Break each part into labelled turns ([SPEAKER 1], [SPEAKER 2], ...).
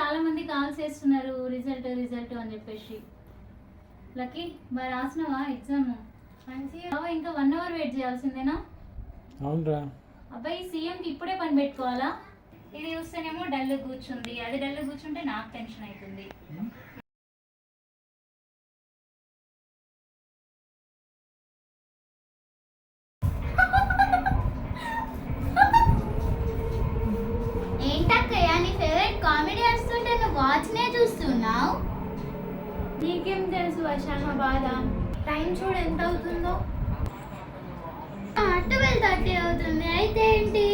[SPEAKER 1] చాలా మంది కాల్ చేస్తున్నారు రిజల్ట్ రిజల్ట్ అని చెప్పేసి. లక్కీ బాగా రాసినావా ఎగ్జామ్ మంచిగా ఇంకా వన్ అవర్ వెయిట్ చేయాల్సిందేనా?
[SPEAKER 2] అవునరా.
[SPEAKER 1] అబ్బాయి సీఎంకి ఇప్పుడే పని పెట్టుకోవాలా? ఇది చూస్తేనేమో డల్ కూర్చుంది. అది డల్ కూర్చుంటే నాకు టెన్షన్ అవుతుంది.
[SPEAKER 3] నీకేం తెలుసు వర్షాన బాధ టైం చూడు ఎంత అవుతుందో.
[SPEAKER 4] ట్వెల్వ్ థర్టీ అవుతుంది. అయితే ఏంటి?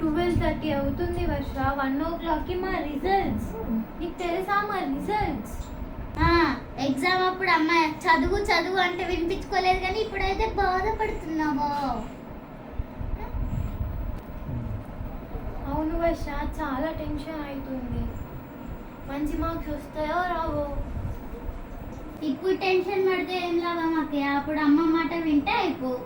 [SPEAKER 3] ట్వెల్వ్ థర్టీ అవుతుంది వర్ష. వన్ ఓ క్లాక్కి మా రిజల్ట్స్ నీకు తెలుసా మా రిజల్ట్స్
[SPEAKER 4] ఎగ్జామ్ అప్పుడు అమ్మ చదువు చదువు అంటే వినిపించుకోలేదు కానీ ఇప్పుడైతే బాధపడుతున్నావా.
[SPEAKER 3] అవును వర్ష చాలా టెన్షన్ అవుతుంది. మంచి మార్క్స్ వస్తాయో రావో?
[SPEAKER 4] ఇప్పుడు టెన్షన్ పడితే ఏం లాభం అక్కయ్య అప్పుడు అమ్మ మాట వింటే అయిపో.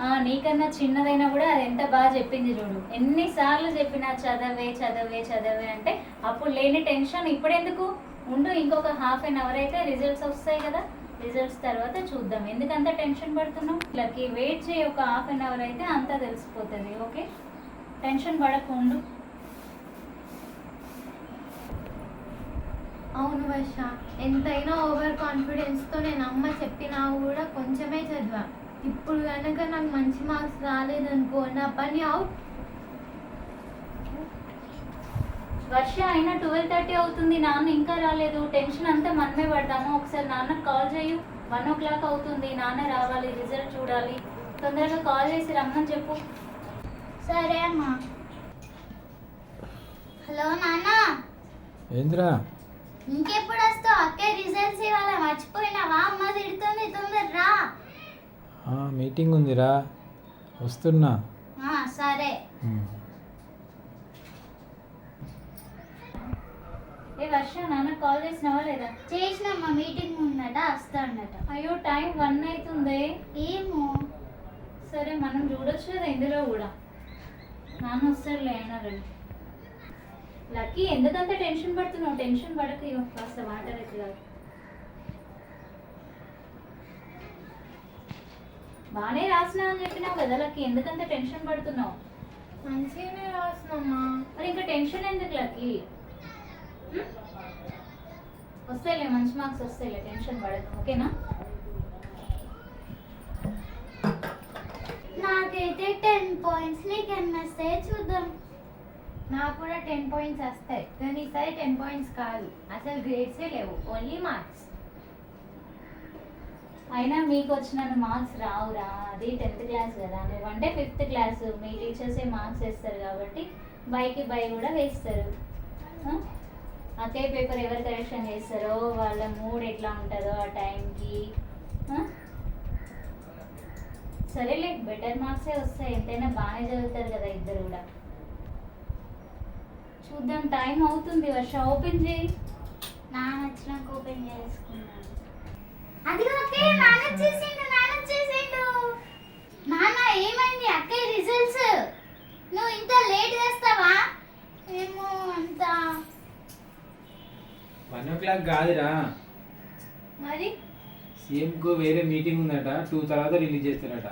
[SPEAKER 1] ఆ, నీకన్నా చిన్నదైనా కూడా అది ఎంత బాగా చెప్పింది చూడు. ఎన్నిసార్లు చెప్పినా చదవే చదవే చదవే అంటే అప్పుడు లేని టెన్షన్. ఇప్పుడెందుకు ఉండు ఇంకొక హాఫ్ అన్ అవర్ అయితే రిజల్ట్స్ వస్తాయి కదా. రిజల్ట్స్ తర్వాత చూద్దాం. ఎందుకంత టెన్షన్ పడుతున్నాం లకి వెయిట్ చేయి. ఒక హాఫ్ అన్ అవర్ అయితే అంతా తెలిసిపోతుంది ఓకే? టెన్షన్ పడకుండు
[SPEAKER 3] అవును వర్ష ఎంతైనా ఓవర్ కాన్ఫిడెన్స్తో నేను అమ్మ చెప్పినా కూడా కొంచెమే చదివా. ఇప్పుడు కనుక నాకు మంచి మార్క్స్ రాలేదనుకో నా పని అవుట్
[SPEAKER 1] వర్ష అయినా ట్వెల్వ్ థర్టీ అవుతుంది. నాన్న ఇంకా రాలేదు. టెన్షన్ అంతా మనమే పడతాము. ఒకసారి నాన్నకు కాల్ చేయు వన్ ఓ క్లాక్ అవుతుంది. నాన్న రావాలి. రిజల్ట్ చూడాలి. తొందరగా కాల్ చేసి రమ్మని చెప్పు.
[SPEAKER 4] సరే అమ్మా. హలో నాన్న.
[SPEAKER 2] ఏందిరా?
[SPEAKER 4] ఇంకెప్పుడు వస్తావు? అక్కే రిజల్ట్స్ ఇవాళ మర్చిపోయినావా? అమ్మ తిడుతుంది తొందర రా.
[SPEAKER 2] ఆ, మీటింగ్ ఉందిరా. వస్తున్నా.
[SPEAKER 4] ఆ, సరే.
[SPEAKER 1] ఏ వర్ష నాన్న కాల్ చేసినావా లేదా?
[SPEAKER 4] చేసినమ్మా మీటింగ్ ఉందట వస్తాడట
[SPEAKER 1] అయ్యో టైం వన్ అవుతుంది
[SPEAKER 4] ఏమో.
[SPEAKER 1] సరే మనం చూడొచ్చు కదా ఇందులో కూడా. నాన్న వస్తాడులే అయినా రండి లక్కీ ఎందుకంత టెన్షన్ పడుతున్నావు? టెన్షన్ పడక కాస్త వాటర్ ఎట్లా బాగానే రాసినా అని చెప్పినావు కదా లక్కీ ఎందుకంత టెన్షన్ పడుతున్నావు?
[SPEAKER 3] మంచిగానే రాసినమ్మా.
[SPEAKER 1] మరి ఇంకా టెన్షన్ ఎందుకు లక్కీ? వస్తాయిలే మంచి మార్క్స్ వస్తాయిలే టెన్షన్ పడదు ఓకేనా?
[SPEAKER 4] నాకైతే టెన్ పాయింట్స్ నీకు ఎన్ని వస్తాయో చూద్దాం.
[SPEAKER 3] నాకు కూడా టెన్ పాయింట్స్ వస్తాయి. కానీ ఈసారి టెన్ పాయింట్స్ కాదు. అసలు గ్రేడ్సే లేవు. ఓన్లీ మార్క్స్
[SPEAKER 1] అయినా మీకు వచ్చిన మార్క్స్ రావురా. అది టెన్త్ క్లాస్ కదా. నువ్వంటే ఫిఫ్త్ క్లాస్ మీ టీచర్సే మార్క్స్ వేస్తారు కాబట్టి బైకి బై కూడా వేస్తారు. అకే అదే పేపర్ ఎవరు కరెక్షన్ చేస్తారో వాళ్ళ మూడ్ ఎట్లా ఉంటుందో ఆ టైంకి సరేలే బెటర్ మార్క్సే వస్తాయి. ఎంతైనా బాగానే చదువుతారు కదా ఇద్దరు కూడా. చూద్దాం టైం అవుతుంది వర్ష ఓపెన్ చేయి.
[SPEAKER 4] నాన్న వచ్చినాక ఓపెన్ చేసుకున్నాను అది ఓకే నాన్న వచ్చేసిండు నాన్న వచ్చేసిండు నాన్న ఏమైంది అక్కయ్య రిజల్ట్స్ నువ్వు ఇంత లేట్ చేస్తావా? ఏమో అంత.
[SPEAKER 2] వన్ ఓ క్లాక్ కాదురా.
[SPEAKER 3] మరి?
[SPEAKER 2] సీఎంకు వేరే మీటింగ్ ఉందట టూ తర్వాత రిలీజ్ చేస్తారట.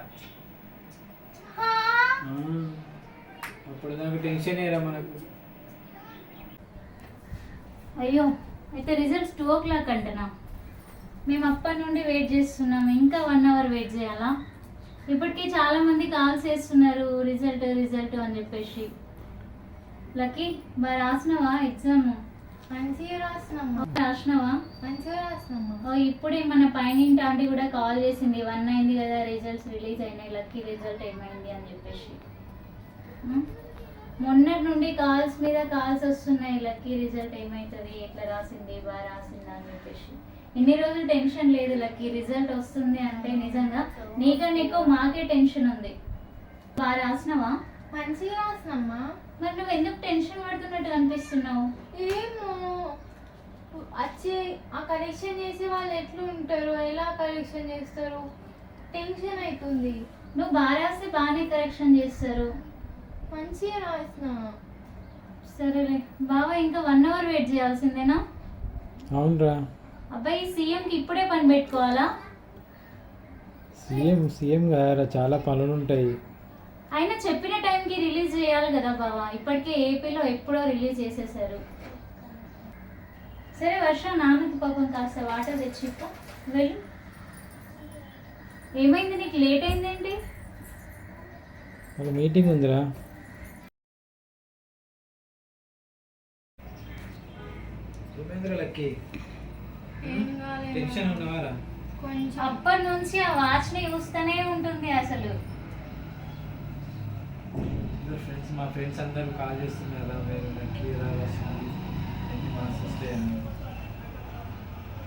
[SPEAKER 2] అప్పుడు దాకా టెన్షన్ ఏరా మనకు.
[SPEAKER 1] అయ్యో అయితే రిజల్ట్స్ టూ ఓ క్లాక్ అంటనా? మేము అప్పటి నుండి వెయిట్ చేస్తున్నాం ఇంకా వన్ అవర్ వెయిట్ చేయాలా? ఇప్పటికీ చాలా మంది కాల్ చేస్తున్నారు రిజల్ట్ రిజల్ట్ అని చెప్పేసి. లక్కీ బాగా రాసినావా ఎగ్జామ్
[SPEAKER 3] మంచిగా రాసినమ్మా
[SPEAKER 1] రాసినావా?
[SPEAKER 3] మంచిగా రాసినమ్మా
[SPEAKER 1] ఓ ఇప్పుడే మన పైనింటి ఆంటీ కూడా కాల్ చేసింది వన్ అయింది కదా రిజల్ట్స్ రిలీజ్ అయినాయి లక్కీ రిజల్ట్ ఏమైంది? అని చెప్పేసి? మొన్నటి నుండి కాల్స్ మీద కాల్స్ వస్తున్నాయి. లక్కీ రిజల్ట్ ఏమవుతుంది ఎట్లా రాసింది? బాగా రాసిందా అని చెప్పేసి. ఇన్ని రోజులు టెన్షన్ లేదు లక్కీ. రిజల్ట్ వస్తుంది అంటే నిజంగా నీకన్నా ఎక్కువ మాకే టెన్షన్ ఉంది. బాగా రాసినావా?
[SPEAKER 3] మంచిగా రాసినమ్మా.
[SPEAKER 1] మరి నువ్వు ఎందుకు టెన్షన్ పడుతున్నట్టు అనిపిస్తున్నావు?
[SPEAKER 3] ఏమో. వచ్చి ఆ కరెక్షన్ చేసే వాళ్ళు ఎట్లా ఉంటారు ఎలా కరెక్షన్ చేస్తారు? టెన్షన్ అవుతుంది
[SPEAKER 1] నువ్వు బాగా రాస్తే బాగానే కరెక్షన్ చేస్తారు.
[SPEAKER 3] మంచిగా రాసిన
[SPEAKER 1] సరేలే. బావా ఇంకా వన్ అవర్ వెయిట్ చేయాల్సిందేనా?
[SPEAKER 2] అవునరా.
[SPEAKER 1] అబ్బాయి సీఎంకి ఇప్పుడే పని పెట్టుకోవాలా?
[SPEAKER 2] సీఎం సీఎం గారా చాలా పనులు ఉంటాయి.
[SPEAKER 1] అయినా చెప్పిన టైంకి రిలీజ్ చేయాలి కదా బావా. ఇప్పటికే ఏపీలో ఎప్పుడో రిలీజ్ చేసేసారు. సరే వర్ష నాన్నకి పాపం కాస్త వాటర్ తెచ్చి. వెళ్ళు. ఏమైంది? నీకు లేట్ అయిందేంటి?
[SPEAKER 2] ఒక మీటింగ్ ఉందిరా. ఏమైందిరా లక్కీ టెన్షన్ ఉన్నవారా?
[SPEAKER 3] కొంచెం.
[SPEAKER 1] అప్పటి నుంచి ఆ వాచ్ని చూస్తూనే ఉంటుంది అసలు.
[SPEAKER 2] ఫ్రెండ్స్ మా ఫ్రెండ్స్ అందరూ కాల్ చేస్తున్నారు లక్కీ రా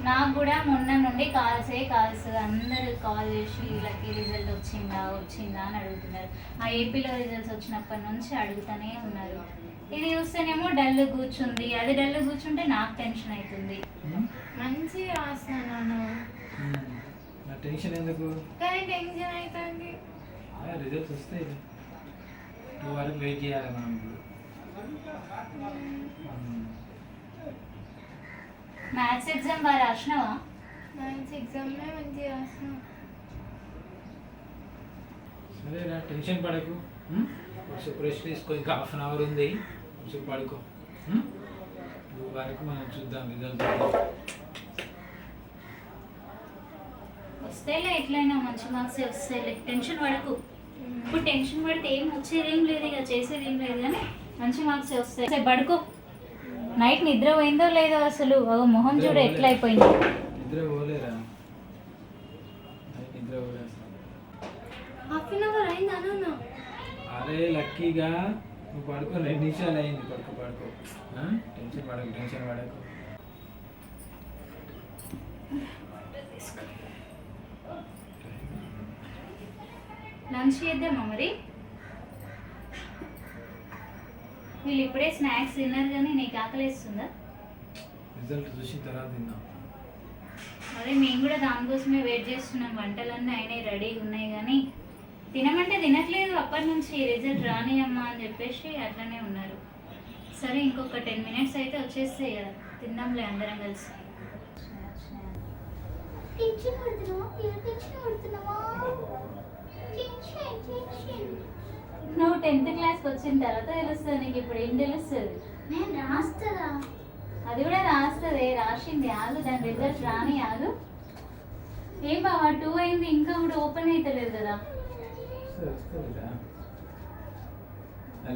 [SPEAKER 1] నాకు కూడా మొన్న నుండి కాల్సే కాల్స్ అందరూ కాల్ చేసి లక్కీ రిజల్ట్ వచ్చిందా వచ్చిందా అని అడుగుతున్నారు. ఆ ఏపీలో రిజల్ట్స్ వచ్చినప్పటి నుంచి అడుగుతూనే ఉన్నారు. ఇది చూస్తేనేమో డల్ కూర్చుంది. అది డల్ కూర్చుంటే నాకు టెన్షన్ అవుతుంది
[SPEAKER 3] మంచిగా రాస్తాను నాన్న
[SPEAKER 2] నా టెన్షన్ ఎందుకు?
[SPEAKER 3] కానీ టెన్షన్ అవుతుంది
[SPEAKER 2] రిజల్ట్స్ వస్తాయి టూ వరకు వెయిట్ చేయాలి మనం.
[SPEAKER 1] మ్యాథ్స్ ఎగ్జామ్ బాగా రాసినావా?
[SPEAKER 3] మ్యాథ్స్ ఎగ్జామ్లో మంచిగా రాస్తున్నాను
[SPEAKER 2] సరేరా టెన్షన్ పడకు? కొంచెం రెస్ట్ తీసుకో ఇంకా హాఫ్ అన్ అవర్ ఉంది. కొంచెం పడుకో వరకు మనం చూద్దాం రిజల్ట్.
[SPEAKER 1] వస్తేలే ఎట్లయినా మంచి మార్క్స్ వస్తాయిలే టెన్షన్ పడకు. ఇప్పుడు టెన్షన్ పడితే ఏం వచ్చేది ఏం లేదు ఇక చేసేది ఏం లేదు కానీ మంచి మార్క్స్ వస్తాయి. సరే పడుకో. నైట్ నిద్ర పోయిందో లేదో అసలు? ఒక మొహం చూడు ఎట్లా అయిపోయింది
[SPEAKER 2] నిద్ర పోలేరా నైట్ నిద్ర పోలేదు
[SPEAKER 3] హాఫ్ అన్ అవర్ అయిందా
[SPEAKER 2] అరే లక్కీగా. నువ్వు పడుకో రెండు నిమిషాలు అయింది పడుకో పడుకో? టెన్షన్ పడకు టెన్షన్ పడకు.
[SPEAKER 1] లంచ్ చేద్దామా మరి? వీళ్ళు ఇప్పుడే స్నాక్స్ తిన్నారు కానీ నీకు ఆకలిస్తుందా?
[SPEAKER 2] రిజల్ట్ చూసిన తర్వాత తిందాం.
[SPEAKER 1] అదే మేము కూడా దానికోసమే వెయిట్ చేస్తున్నాం. వంటలన్నీ అయినాయి రెడీగా ఉన్నాయి కానీ తినమంటే తినట్లేదు అప్పటి నుంచి రిజల్ట్ రానియమ్మా అని చెప్పేసి అట్లనే ఉన్నారు. సరే ఇంకొక టెన్ మినిట్స్ అయితే వచ్చేస్తాయి కదా తిందాంలే అందరం కలిసి. నువ్వు టెన్త్ క్లాస్కి వచ్చిన తర్వాత తెలుస్తుంది నీకు ఇప్పుడు ఏం తెలుస్తుంది?
[SPEAKER 4] నేను రాస్తారా
[SPEAKER 1] అది కూడా రాస్తుంది రాసింది ఆగు దాని రిజల్ట్ రాని ఆగు. ఏం బావా టూ అయింది ఇంకా కూడా ఓపెన్ అవుతలేదు కదా.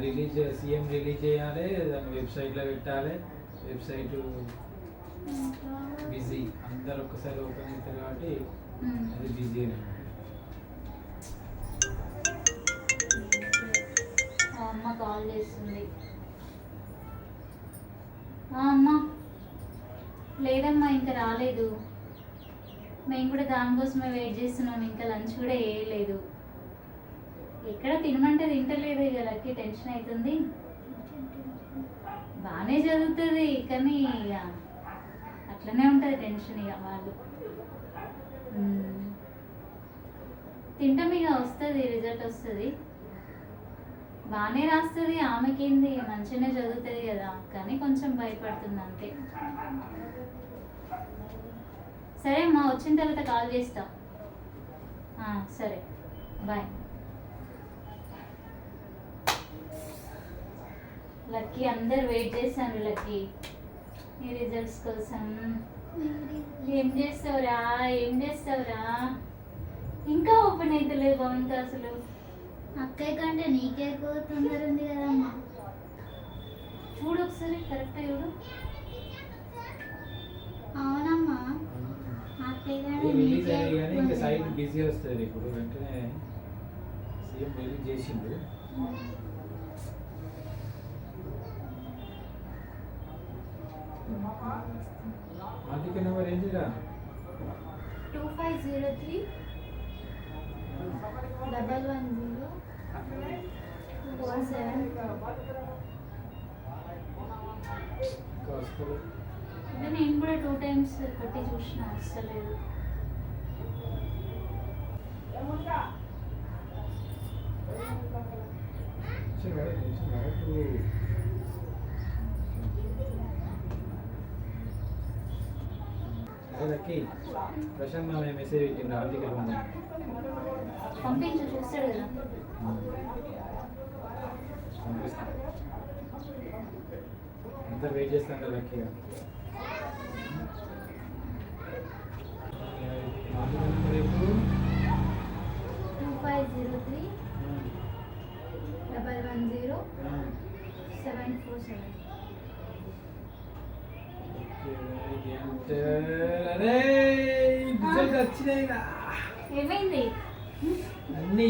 [SPEAKER 2] రిలీజ్ సీఎం రిలీజ్ చేయాలి దాన్ని వెబ్సైట్లో పెట్టాలి. వెబ్సైట్ బిజీ అందరు ఒక్కసారి ఓపెన్ అవుతారు కాబట్టి. అది బిజీ
[SPEAKER 1] అమ్మ కాల్ చేస్తుంది. అమ్మ. లేదమ్మా ఇంకా రాలేదు. మేము కూడా దానికోసమే వెయిట్ చేస్తున్నాం. ఇంకా లంచ్ కూడా వేయలేదు ఎక్కడ తినమంటే తింటలేదు ఇక లక్కీ టెన్షన్ అవుతుంది. బాగానే చదువుతుంది కానీ ఇక అట్లనే ఉంటుంది టెన్షన్ ఇక వాళ్ళు. తింటాం ఇక వస్తుంది రిజల్ట్ వస్తుంది. బాగానే రాస్తుంది ఆమెకేంది మంచిగానే చదువుతుంది కదా కానీ కొంచెం భయపడుతుంది అంతే. సరే అమ్మా వచ్చిన తర్వాత కాల్ చేస్తా. సరే. బాయ్. లక్కీ అందరు వెయిట్ చేశాను లక్కీ. నీ రిజల్ట్స్ కోసం. ఏం చేస్తావురా? ఏం చేస్తావురా? ఇంకా ఓపెన్ అవుతలేదు భవంత్ అసలు.
[SPEAKER 4] అక్కయ్య కంటే నీకే ఎక్కువ తొందర ఉంది కదమ్మా.
[SPEAKER 1] చూడు ఒకసారి కరెక్ట్ చూడు.
[SPEAKER 4] అవునమ్మా. అక్కయ్య కంటే
[SPEAKER 2] రిలీజ్
[SPEAKER 4] నీకే
[SPEAKER 2] అయ్యి కానీ
[SPEAKER 4] ఎక్కువ
[SPEAKER 2] ఇంకా సైట్
[SPEAKER 4] ఉందమ్మా.
[SPEAKER 2] బిజీ వస్తుంది ఇప్పుడు. వెంటనే సీఎం రిలీజ్ చేసిండు. నెంబర్ ఏంటిరా
[SPEAKER 3] two five zero three double one zero four seven
[SPEAKER 2] ఇంకా వస్తుంది
[SPEAKER 1] అంటే నేను కూడా టూ టైమ్స్ కొట్టి చూసిన వస్తలేదు
[SPEAKER 2] టెన్షన్ పడకు, టెన్షన్ పడకు. లక్కీ ప్రశాంత్ మామయ్య మెసేజ్ పెట్టిండు ఆర్టికల్ పంపండి
[SPEAKER 1] పంపించు చూస్తాడు కదా.
[SPEAKER 2] అంతా వెయిట్ చేస్తాను లక్కీగా రేపు
[SPEAKER 3] two five zero three double one zero seven four seven
[SPEAKER 2] అరే రిజల్ట్ వచ్చినాయిరా
[SPEAKER 1] ఏమైంది?
[SPEAKER 2] అన్ని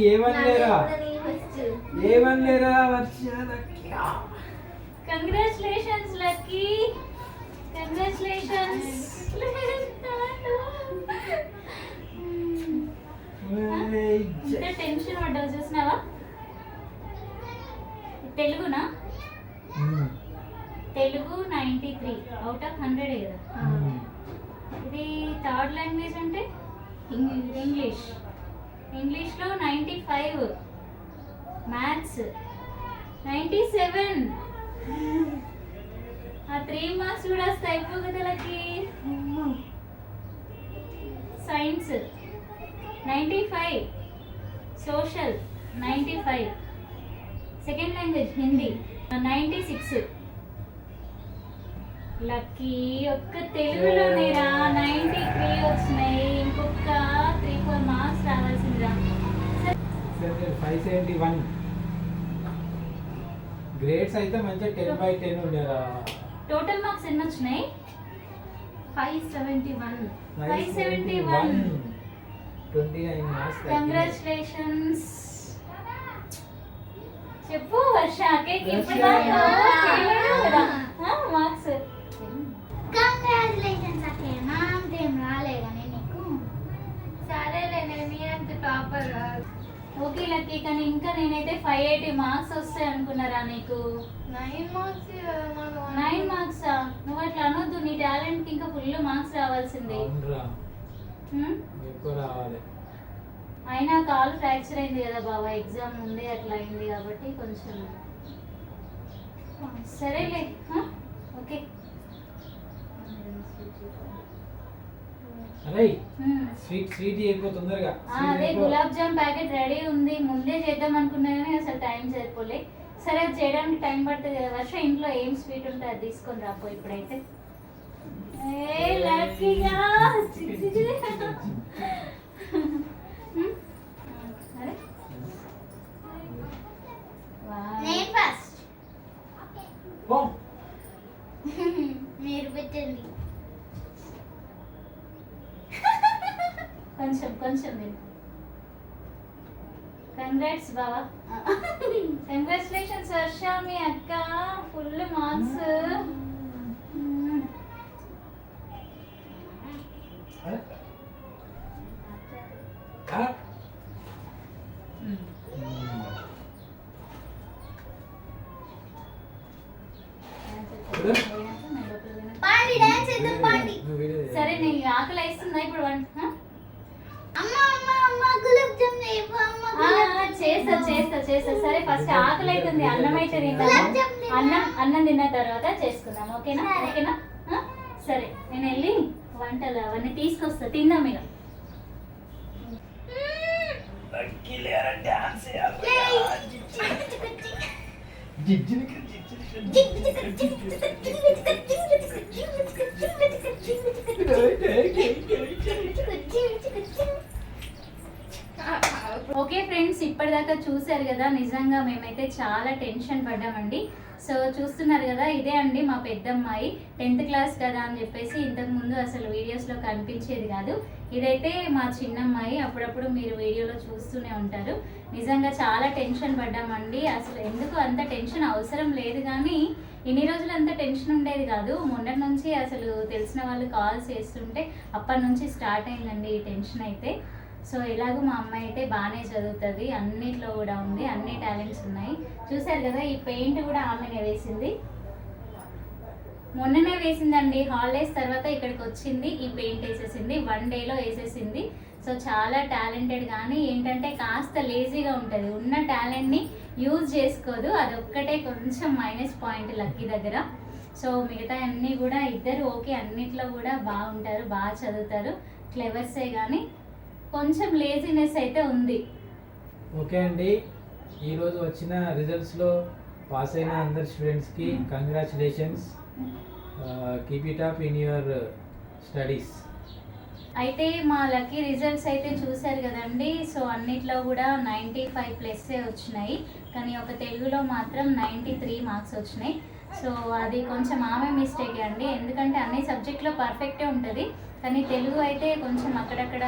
[SPEAKER 2] Varsha
[SPEAKER 1] congratulations Lucky. Congratulations tension పడ్డావు చూసినావా? తెలుగునా? Telugu ninety three out of hundred కదా ఇది థర్డ్ లాంగ్వేజ్ అంటే ఇంగ్లీష్. ఇంగ్లీష్లో ninety five maths ninety seven ఆ త్రీ మార్క్స్ కూడా వస్తాయి అయిపో కదా Lucky science ninety five social ninety five second language Hindi ninety six Lucky ఒక్క తెలుగులోనేరా నైంటీ త్రీ వచ్చినాయి ఇంకొక త్రీ ఫోర్ మార్క్స్ రావాల్సిందిరా.
[SPEAKER 2] ఫైవ్ సెవెంటీ వన్ గ్రేడ్స్ అయితే మంచిగా టెన్ బై టెన్ ఉండేరా.
[SPEAKER 1] టోటల్ మార్క్స్ ఎన్ని వచ్చినాయి?
[SPEAKER 3] Five seventy one
[SPEAKER 1] 571.
[SPEAKER 2] Twenty nine marks
[SPEAKER 1] congratulations చెప్పు వర్ష. కేక్ ఇప్పుడు మార్క్స్
[SPEAKER 4] కంగ్రాచులేషన్స్ అక్కయ్య నా అంతేం రాలే కానీ నీకు
[SPEAKER 3] సరేలే నేను మీ అంత టాపర్
[SPEAKER 1] ఓకే లక్కీ కానీ ఇంకా నేనైతే ఫైవ్ ఎయిటీ మార్క్స్ వస్తాయి అనుకున్నారా నీకు?
[SPEAKER 3] నైన్ మార్క్స్
[SPEAKER 1] నైన్ మార్క్స్ నువ్వు అట్లా అనొద్దు నీ టాలెంట్కి ఇంకా ఫుల్ మార్క్స్ రావాల్సిందే.
[SPEAKER 2] అవునరా.
[SPEAKER 1] హ్మ్?
[SPEAKER 2] ఎక్కువ రావాలి.
[SPEAKER 1] అయినా కాలు ఫ్రాక్చర్ అయింది కదా బాబా ఎగ్జామ్ ముందే అట్లా అయింది కాబట్టి కొంచెం. సరేలే? ఓకే.
[SPEAKER 2] అరే. స్వీట్ స్వీట్ అయిపో తొందరగా.
[SPEAKER 1] ఆ, అదే గులాబ్ జామ్ ప్యాకెట్ రెడీ ఉంది. ముందే చేద్దాం అనుకున్నా కానీ అసలు టైం సరిపోలే. సరే అది చేయడానికి టైం పడుతుంది కదా వర్ష ఇంట్లో ఏం స్వీట్ ఉంటే అది తీసుకొని రాపో ఇప్పుడైతే. ఏ లక్కీగా
[SPEAKER 4] మీరు పెట్టండి.
[SPEAKER 1] కొంచెం కొంచెం కంగ్రాట్స్ బావా. కంగ్రాచులేషన్స్ వర్ష మీ అక్క ఫుల్ మార్క్స్
[SPEAKER 2] అరే ఆ?
[SPEAKER 4] పాండి డాన్స్ చేద్దాం పాండి
[SPEAKER 2] నువ్వు వీడియో చేయి.
[SPEAKER 1] సరే నీ ఆకలి వేస్తుందా ఇప్పుడు వంట హ?
[SPEAKER 4] అమ్మ అమ్మ అమ్మ గులాబ్ జామ్ లేవు అమ్మ
[SPEAKER 1] ఆ,
[SPEAKER 4] గులాబ్
[SPEAKER 1] ఆ, చేస్తా చేస్తా చేస్తా సరే ఫస్ట్ ఆకలి అవుతుంది అన్నం అయితే
[SPEAKER 4] గులాబ్
[SPEAKER 1] తిందాము
[SPEAKER 4] జామ్ తిన్నా.
[SPEAKER 1] అన్నం అన్నం తిన్న తర్వాత చేసుకుందాం ఓకేనా. ఓకేనా? సరే నేను వెళ్ళి వంటలు అవన్నీ తీసుకొస్తా తిందాం ఇక
[SPEAKER 2] జిజ్జిలిక.
[SPEAKER 1] ఓకే ఫ్రెండ్స్ ఇప్పటిదాకా చూశారు కదా నిజంగా మేమైతే చాలా టెన్షన్ పడ్డామండి సో చూస్తున్నారు కదా ఇదే అండి మా పెద్దమ్మాయి. టెన్త్ క్లాస్ కదా అని చెప్పేసి ఇంతకు ముందు అసలు వీడియోస్లో కనిపించేది కాదు. ఇదైతే మా చిన్నమ్మాయి అప్పుడప్పుడు మీరు వీడియోలో చూస్తూనే ఉంటారు. నిజంగా చాలా టెన్షన్ పడ్డామండి. అసలు ఎందుకు అంత టెన్షన్ అవసరం లేదు కానీ ఇన్ని రోజులు అంత టెన్షన్ ఉండేది కాదు. మొన్నటి నుంచి అసలు తెలిసిన వాళ్ళు కాల్స్ చేస్తుంటే అప్పటి నుంచి స్టార్ట్ అయిందండి ఈ టెన్షన్ అయితే. సో ఎలాగో మా అమ్మాయి అయితే బాగానే చదువుతుంది. అన్నిట్లో కూడా ఉంది అన్ని టాలెంట్స్ ఉన్నాయి. చూసారు కదా ఈ పెయింట్ కూడా ఆమెనే వేసింది. మొన్ననే వేసిందండి హాలిడేస్ తర్వాత ఇక్కడికి వచ్చింది ఈ పెయింట్ వేసేసింది వన్ డేలో వేసేసింది. సో చాలా టాలెంటెడ్ కానీ ఏంటంటే కాస్త లేజీగా ఉంటుంది. ఉన్న టాలెంట్ని యూజ్ చేసుకోదు అదొక్కటే కొంచెం మైనస్ పాయింట్ లక్కీ దగ్గర. సో మిగతా అన్నీ కూడా ఇద్దరు ఓకే అన్నిట్లో కూడా బాగుంటారు బాగా చదువుతారు. క్లెవర్సే కానీ కొంచెం లేజినెస్ అయితే ఉంది.
[SPEAKER 2] ఓకే అండి. ఈరోజు వచ్చిన రిజల్ట్స్లో పాస్ అయిన అందరు స్టూడెంట్స్కి congratulations keep it up in your studies
[SPEAKER 1] అయితే మా లక్కీ రిజల్ట్స్ అయితే చూశారు కదండి. సో అన్నిట్లో కూడా నైంటీ ఫైవ్ ప్లస్సే వచ్చినాయి. కానీ ఒక తెలుగులో మాత్రం నైంటీ త్రీ మార్క్స్ వచ్చినాయి. సో అది కొంచెం ఆమె మిస్టేకే అండి. ఎందుకంటే అన్ని సబ్జెక్ట్లో పర్ఫెక్టే ఉంటుంది. కానీ తెలుగు అయితే కొంచెం అక్కడక్కడ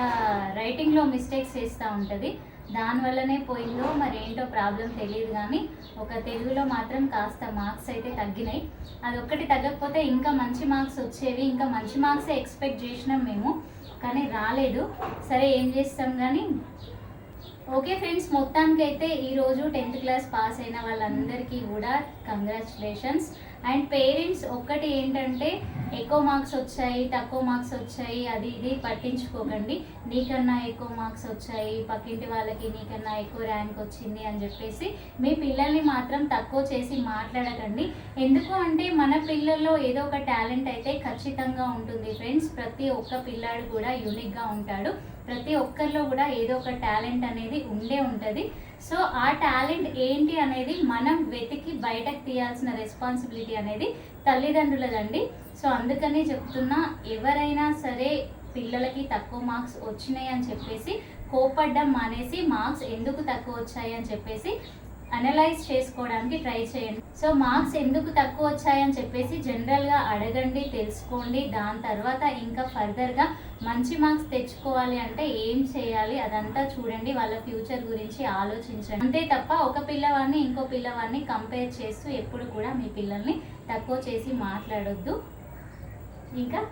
[SPEAKER 1] రైటింగ్లో మిస్టేక్స్ చేస్తూ ఉంటుంది. దానివల్లనే పోయిందో మరి ఏంటో ప్రాబ్లం తెలియదు కానీ ఒక తెలుగులో మాత్రం కాస్త మార్క్స్ అయితే తగ్గినాయి. అది ఒక్కటి తగ్గకపోతే ఇంకా మంచి మార్క్స్ వచ్చేవి ఇంకా మంచి మార్క్సే ఎక్స్పెక్ట్ చేసినాం మేము. కానీ రాలేదు. సరే ఏం చేస్తాం కానీ ఓకే ఫ్రెండ్స్ మొత్తానికి అయితే ఈరోజు టెన్త్ క్లాస్ పాస్ అయిన వాళ్ళందరికీ కూడా కంగ్రాచులేషన్స్ అండ్ పేరెంట్స్ ఒక్కటి ఏంటంటే ఎక్కువ మార్క్స్ వచ్చాయి తక్కువ మార్క్స్ వచ్చాయి అది ఇది పట్టించుకోకండి. నీకన్నా ఎక్కువ మార్క్స్ వచ్చాయి పక్కింటి వాళ్ళకి నీకన్నా ఎక్కువ ర్యాంక్ వచ్చింది అని చెప్పేసి మీ పిల్లల్ని మాత్రం తక్కువ చేసి మాట్లాడకండి. ఎందుకు అంటే మన పిల్లల్లో ఏదో ఒక టాలెంట్ అయితే ఖచ్చితంగా ఉంటుంది ఫ్రెండ్స్ ప్రతి ఒక్క పిల్లాడు కూడా యూనిక్గా ఉంటాడు. ప్రతి ఒక్కరిలో కూడా ఏదో ఒక టాలెంట్ అనేది ఉండే ఉంటుంది. సో ఆ టాలెంట్ ఏంటి అనేది మనం వెతికి బయటకు తీయాల్సిన రెస్పాన్సిబిలిటీ అనేది తల్లిదండ్రులదండి. సో అందుకని చెప్తున్నా ఎవరైనా సరే పిల్లలకి తక్కువ మార్క్స్ వచ్చినాయి అని చెప్పేసి కోపడ్డం మానేసి మార్క్స్ ఎందుకు తక్కువ వచ్చాయి అని చెప్పేసి అనలైజ్ చేసుకోవడానికి ట్రై చేయండి. సో మార్క్స్ ఎందుకు తక్కువ వచ్చాయని చెప్పేసి జనరల్గా అడగండి తెలుసుకోండి. దాని తర్వాత ఇంకా ఫర్దర్గా మంచి మార్క్స్ తెచ్చుకోవాలి అంటే ఏం చేయాలి అదంతా చూడండి వాళ్ళ ఫ్యూచర్ గురించి ఆలోచించండి. అంతే తప్ప ఒక పిల్లవాడిని ఇంకో పిల్లవాడిని కంపేర్ చేస్తూ ఎప్పుడు కూడా మీ పిల్లల్ని తక్కువ చేసి మాట్లాడొద్దు. ఇంకా?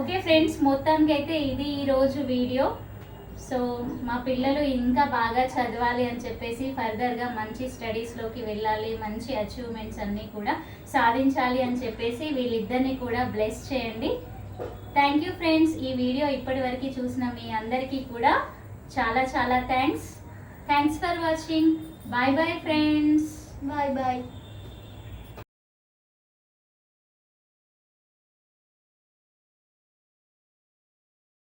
[SPEAKER 1] ఓకే ఫ్రెండ్స్ మొత్తానికి అయితే ఇది ఈరోజు వీడియో. సో మా పిల్లలు ఇంకా బాగా చదవాలి అని చెప్పేసి ఫర్దర్గా మంచి స్టడీస్లోకి వెళ్ళాలి మంచి అచీవ్మెంట్స్ అన్నీ కూడా సాధించాలి అని చెప్పేసి వీళ్ళిద్దరిని కూడా బ్లెస్ చేయండి. థ్యాంక్ యూ ఫ్రెండ్స్ ఈ వీడియో ఇప్పటివరకు చూసిన మీ అందరికీ కూడా చాలా చాలా thanks thanks for watching bye bye friends
[SPEAKER 4] bye bye